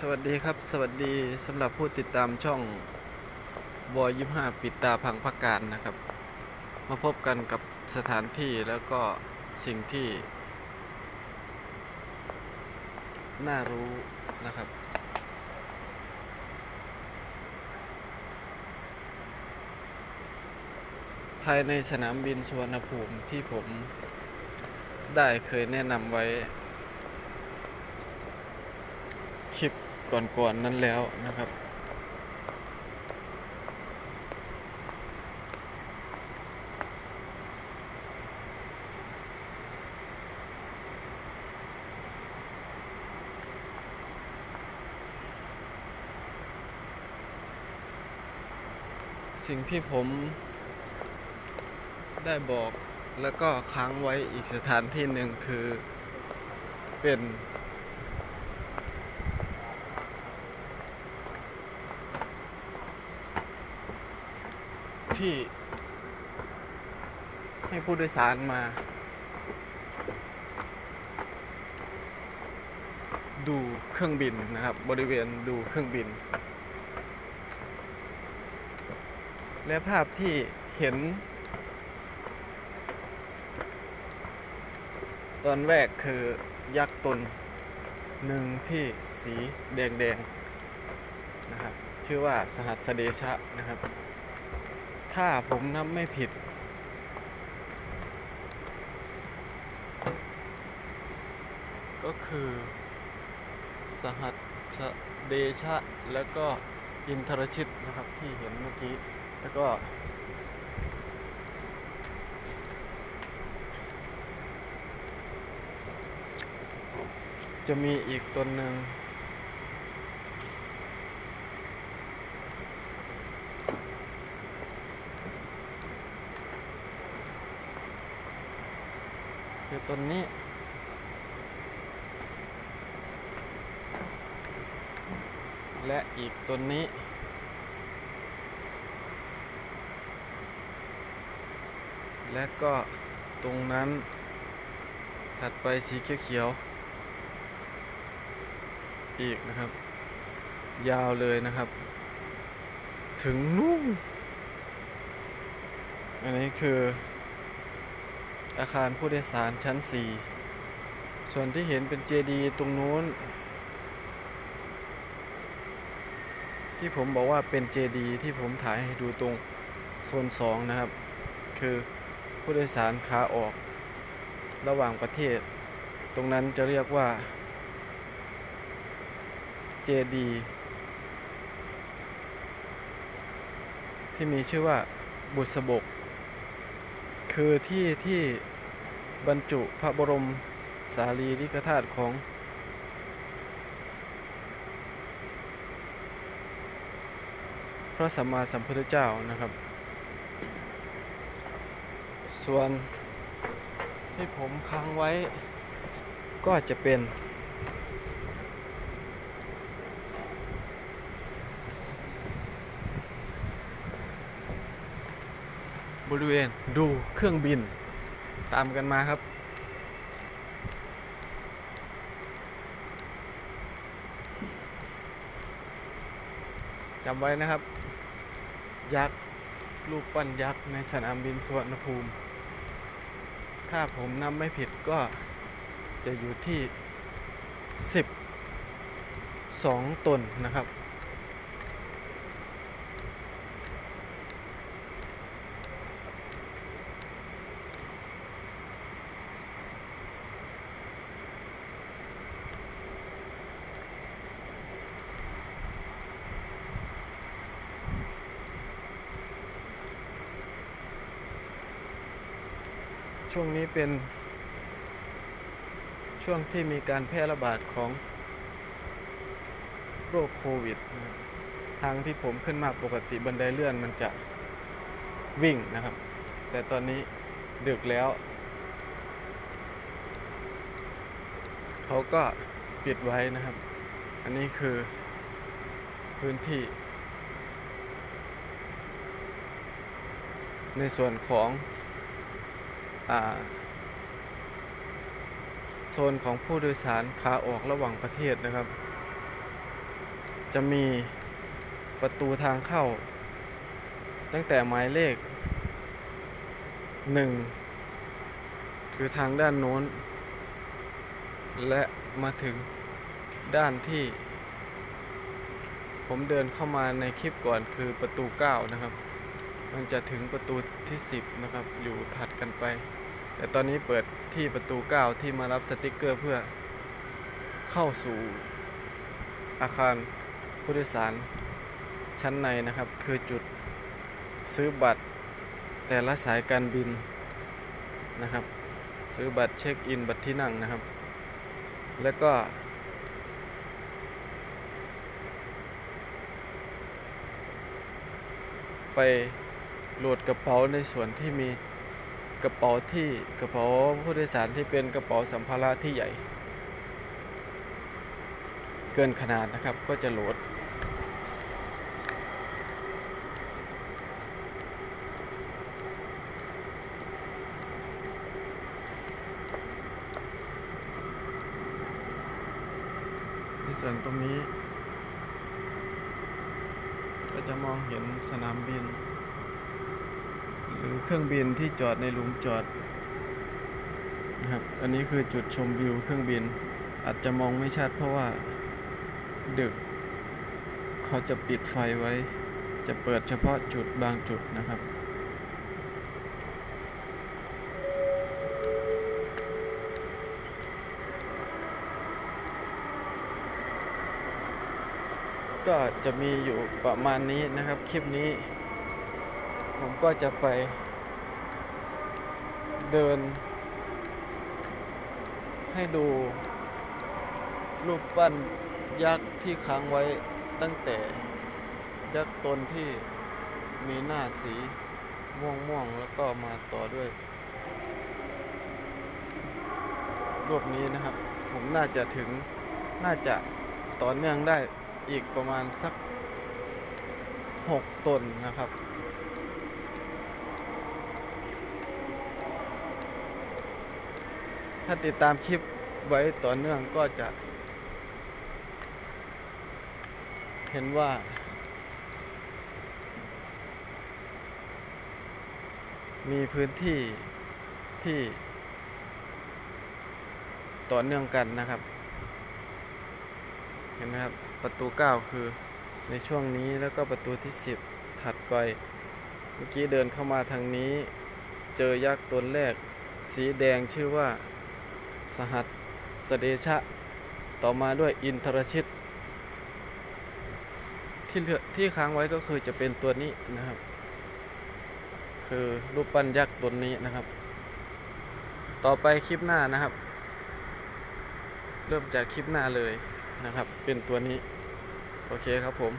สวัสดีครับ สวัสดีสำหรับผู้ติดตามช่องบอยยิห้าปิดตาพังพักการนะครับ มาพบกันกับสถานที่แล้วก็สิ่งที่ น่ารู้นะครับ ภายในสนามบินสุวรรณภูมิที่ผมได้เคยแนะนำไว้ ลิปก่อนๆนนั้นแล้วนะครับ สิ่งที่ผมได้บอกแล้วก็ค้างไว้อีกสถานที่หนึ่งคือเป็น ที่ ให้ผู้โดยสารมา ดูเครื่องบินนะครับ บริเวณดูเครื่องบิน และภาพที่เห็น ตอนแรกคือยักษ์ตนหนึ่งที่สีแดงๆนะครับ ชื่อว่าสหัสเดชะนะครับ ถ้าผมนับไม่ผิด ก็คือ สหัสเดชะ แล้วก็อินทรชิตนะครับที่เห็นเมื่อกี้ แล้วก็จะมีอีกตัวหนึ่ง คือต้นนี้และอีกต้นนี้ และก็ตรงนั้น ถัดไปสีเขียวๆอีกนะครับ ยาวเลยนะครับ ถึงนู่นอันนี้คือ อาคารผู้โดยสารชั้น 4 ส่วนที่เห็นเป็นเจดีย์ตรงนู้น ที่ผมบอกว่าเป็นเจดีย์ที่ผมถ่ายให้ดูตรงโซน 2 นะครับ คือผู้โดยสารขาออกระหว่างประเทศ ตรงนั้นจะเรียกว่าเจดีย์ที่มีชื่อว่าบุษบก คือที่ที่บรรจุพระบรมสารีริกธาตุของ พระสัมมาสัมพุทธเจ้านะครับ ส่วนที่ผมค้างไว้ก็จะเป็น บริเวณดูเครื่องบิน ตามกันมาครับ จำไว้นะครับ ยักษ์รูปปั้นยักษ์ในสนามบินสุวรรณภูมิ ถ้าผมนำไม่ผิดก็จะอยู่ที่12ตนนะครับ ช่วงนี้เป็น ช่วงที่มีการแพร่ระบาดของโรคโควิด ทางที่ผมขึ้นมาปกติบันไดเลื่อนมันจะวิ่งนะครับ แต่ตอนนี้ดึกแล้ว เขาก็ปิดไว้นะครับ อันนี้คือพื้นที่ ในส่วนของ โซนของผู้โดยสารขาออกระหว่างประเทศนะครับ จะมีประตูทางเข้า ตั้งแต่หมายเลขหนึ่งคือทางด้านโน้น และมาถึงด้านที่ ผมเดินเข้ามาในคลิปก่อนคือประตู 9 นะครับ มันจะถึงประตูที่ 10 นะครับ อยู่ถัดกันไป แต่ตอนนี้เปิดที่ประตู 9 ที่มารับสติกเกอร์เพื่อเข้าสู่อาคารผู้โดยสารชั้นในนะครับ คือจุดซื้อบัตรแต่ละสายการบินนะครับ ซื้อบัตรเช็คอินบัตรที่นั่งนะครับ แล้วก็ ไป โหลดกระเป๋าในส่วนที่มีกระเป๋าที่กระเป๋าผู้โดยสารที่เป็นกระเป๋าสัมภาระที่ใหญ่ เกินขนาดนะครับก็จะโหลด ในส่วนตรงนี้ ก็จะมองเห็นสนามบิน หรือเครื่องบินที่จอดในหลุมจอดนะครับ อันนี้คือจุดชมวิวเครื่องบิน อาจจะมองไม่ชัดเพราะว่าดึก เขาจะปิดไฟไว้ จะเปิดเฉพาะจุดบางจุดนะครับก็จะมีอยู่ประมาณนี้นะครับ คลิปนี้ ผมก็จะไปเดิน ให้ดูรูปปั้นยักษ์ที่ค้างไว้ตั้งแต่ยักษ์ตนที่มีหน้าสีม่วงม่วงๆแล้วก็มาต่อด้วย รูปนี้นะครับ ผมน่าจะถึงน่าจะต่อเนื่องได้อีกประมาณสักหกตนนะครับ ถ้าติดตามคลิปไว้ต่อเนื่องก็จะ เห็นว่า มีพื้นที่ที่ ต่อเนื่องกันนะครับ เห็นไหมครับ ประตู 9 คือในช่วงนี้แล้วก็ประตูที่ 10 ถัดไป เมื่อกี้เดินเข้ามาทางนี้ เจอยักษ์ตนแรก สีแดงชื่อว่า สหัสสเดชะ ต่อมาด้วยอินทรชิต ที่เหลือที่ค้างไว้ก็คือจะเป็นตัวนี้นะครับ คือรูปปั้นยักษ์ตนนี้นะครับ ต่อไปคลิปหน้านะครับ เริ่มจากคลิปหน้าเลยนะครับ เป็นตัวนี้ โอเคครับผม